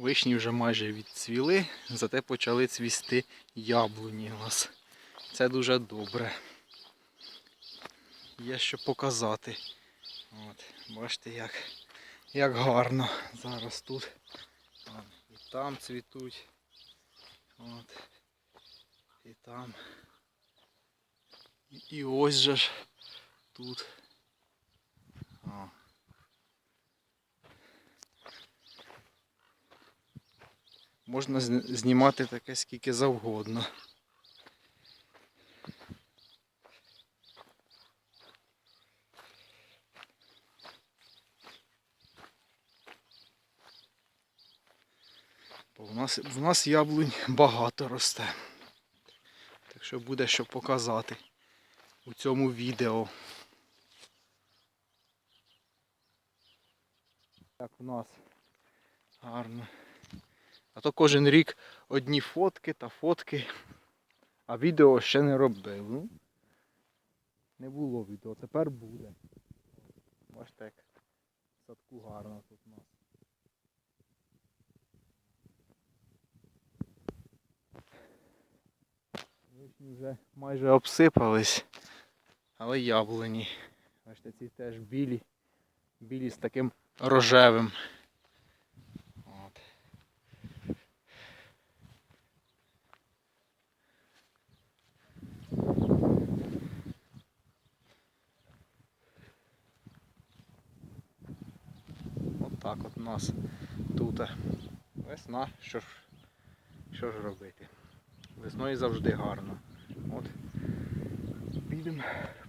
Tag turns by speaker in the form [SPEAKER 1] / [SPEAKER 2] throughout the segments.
[SPEAKER 1] Вишні вже майже відцвіли, зате почали цвісти яблуні у нас. Це дуже добре. Є що показати. От, бачите, як, як гарно зараз тут. І там цвітуть. От, і там. І, і ось же ж тут. О. Можна знімати таке скільки завгодно. Бо в нас, в нас яблунь багато росте. Так що буде що показати у цьому відео. Так у нас гарно. А то кожен рік одні фотки та фотки, а відео ще не робив. Ну, не було відео, тепер буде. Бачите, як садку гарно тут у нас. Вишні вже майже обсипались, але яблуні. Бачите, ці теж білі, білі з таким рожевим. От. От так от у нас тут весна. Що ж, що ж робити? Весною завжди гарно. От. Підемо,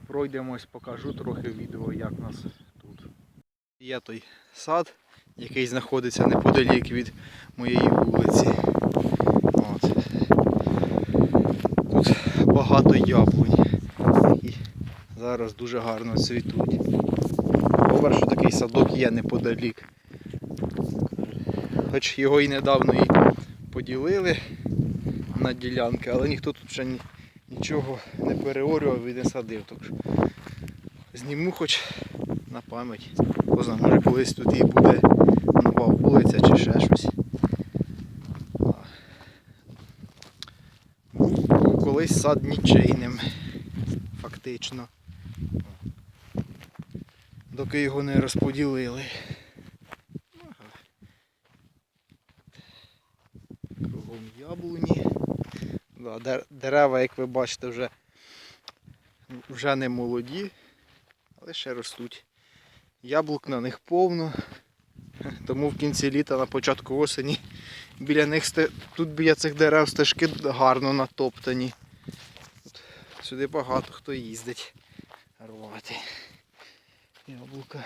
[SPEAKER 1] пройдемось, покажу трохи відео, як у нас тут. Є той сад, який знаходиться неподалік від моєї вулиці. От. Тут багато яблунь. І зараз дуже гарно цвітуть. Що такий садок є неподалік. Хоч його і недавно і поділили на ділянки, але ніхто тут ще нічого не переорював і не садив. Так що зніму хоч на пам'ять. Хто знає, може колись тут і буде нова вулиця чи ще щось. Колись сад нічийним, фактично. Доки його не розподілили. Кругом яблуні. Дер- дерева, як ви бачите, вже, вже не молоді, але ще ростуть. Яблук на них повно. Тому в кінці літа, на початку осені, біля них тут біля цих дерев стежки гарно натоптані. Сюди багато хто їздить рвати. Яблука.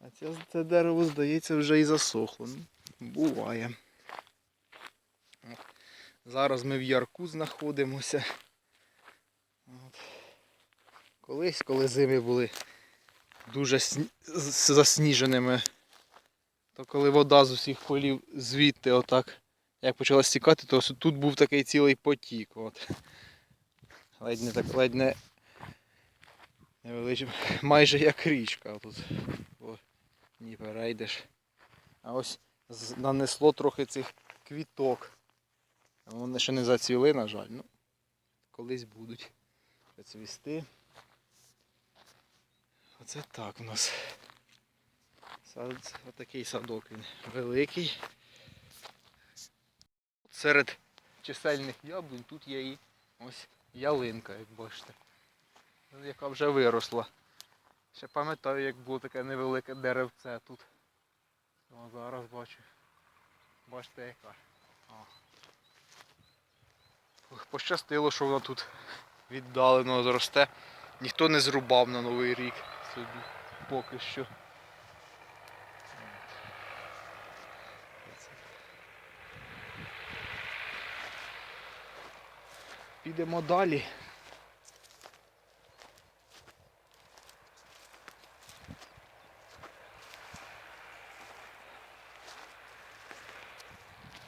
[SPEAKER 1] А це, це дерево, здається, вже і засохло. Ну, буває. Зараз ми в ярку знаходимося. От. Колись, коли зими були дуже сні... засніженими, то коли вода з усіх полів звідти отак, як почала стікати, то тут був такий цілий потік. От. Ледь не так, ледь не невеличкий, майже як річка тут. О, ні перейдеш. А ось нанесло трохи цих квіток. Вони ще не зацвіли, на жаль. Ну, колись будуть цвісти. Оце так у нас. Сад, отакий садок він великий. Серед чисельних яблунь тут є і ось ялинка, як бачите. Яка вже виросла. Ще пам'ятаю, як було таке невелике деревце тут. О, зараз бачу. Бачите яка. О. Пощастило, що воно тут віддалено зросте. Ніхто не зрубав на Новий рік собі поки що. Підемо далі.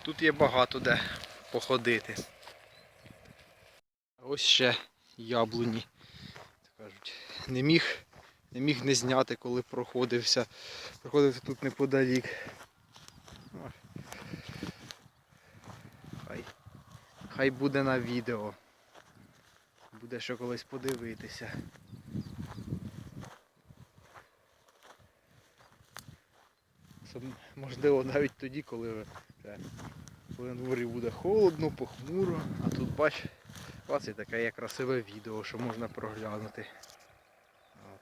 [SPEAKER 1] Тут є багато де походити. Ось ще яблуні. Не міг не міг не зняти, коли проходився. Проходився тут неподалік. Хай, хай буде на відео. Буде що колись подивитися. Можливо, навіть тоді, коли, на дворі буде холодно, похмуро, а тут бач, вас є таке є красиве відео, що можна проглянути. От.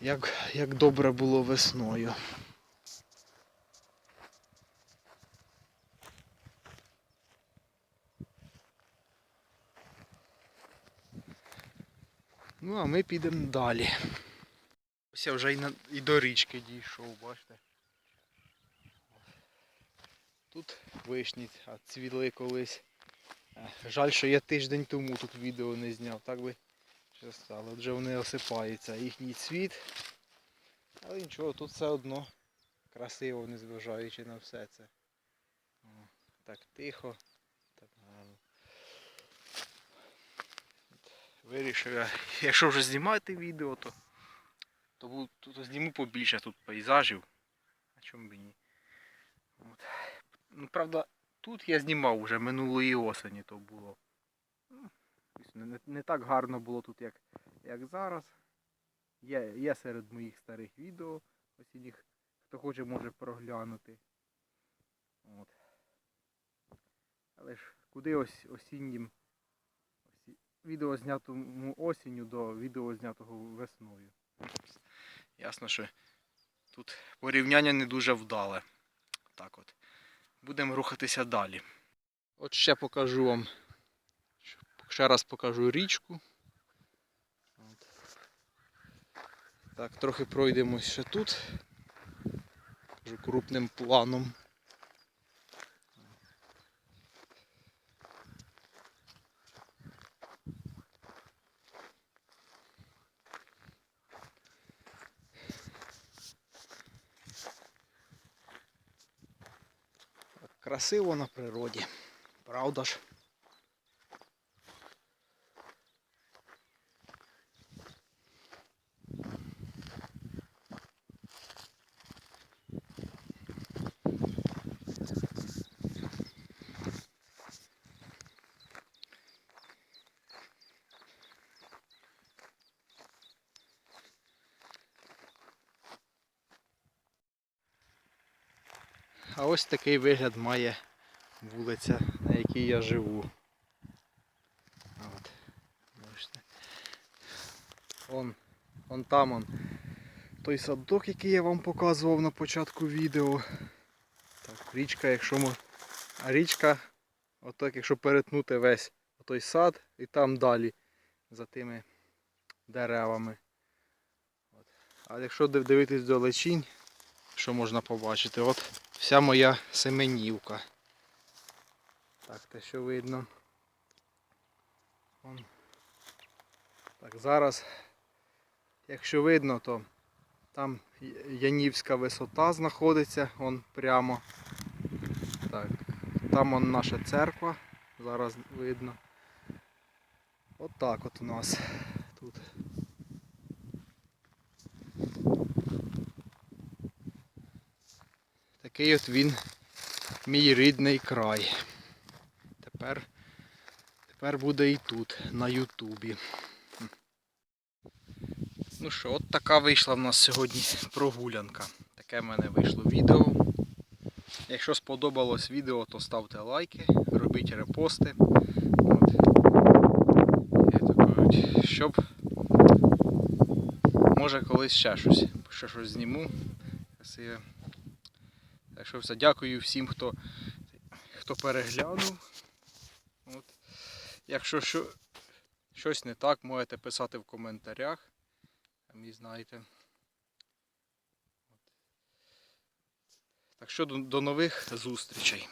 [SPEAKER 1] Як, як добре було весною. Ну, а ми підемо далі. Ось я вже і, на, і до річки дійшов, бачите. Тут вишні цвіли колись. Е, Жаль, що я тиждень тому тут відео не зняв, так би ще стало. От Вже вони осипаються, їхній цвіт. Але нічого, тут все одно красиво, незважаючи на все це. О, Так тихо. Вирішив я, якщо вже знімати відео, то, то, то, зніму побільше тут пейзажів. А чому б ні? Ну, правда, тут я знімав вже минулої осені то було. Ну, Не, не- не так гарно було тут, як, як зараз. Є, є серед моїх старих відео осінніх. Хто хоче, може проглянути. От. Але ж куди ось осіннім осі- відео знятому осінню до відео знятого весною. Ясно, що тут порівняння не дуже вдале. Так от. Будемо рухатися далі. От ще покажу вам. Ще раз покажу річку. Так, трохи пройдемось ще тут. Покажу крупним планом. Красиво на природі. Правда ж? А ось такий вигляд має вулиця, на якій я живу. От. Он, он там он. Той садок, який я вам показував на початку відео. Так, річка, якщо ми... А річка, отак, якщо перетнути весь той сад і там далі за тими деревами. От. А якщо дивитись до лечінь, що можна побачити? От вся моя семенівка. Так, те що видно. Вон. Так, зараз, якщо видно, то там Янівська висота знаходиться, он прямо. Так, там он наша церква, зараз видно. От так от у нас тут. Такий от він мій рідний край. Тепер, тепер буде і тут, на Ютубі. Ну що, от така вийшла в нас сьогодні прогулянка. Таке в мене вийшло відео. Якщо сподобалось відео, то ставте лайки, робіть репости. От. Щоб може колись ще щось, ще щось зніму. Красиве. Так що все, дякую всім, хто, хто переглянув. От. Якщо що, щось не так, можете писати в коментарях. Самі знаєте. Так що до, до нових зустрічей.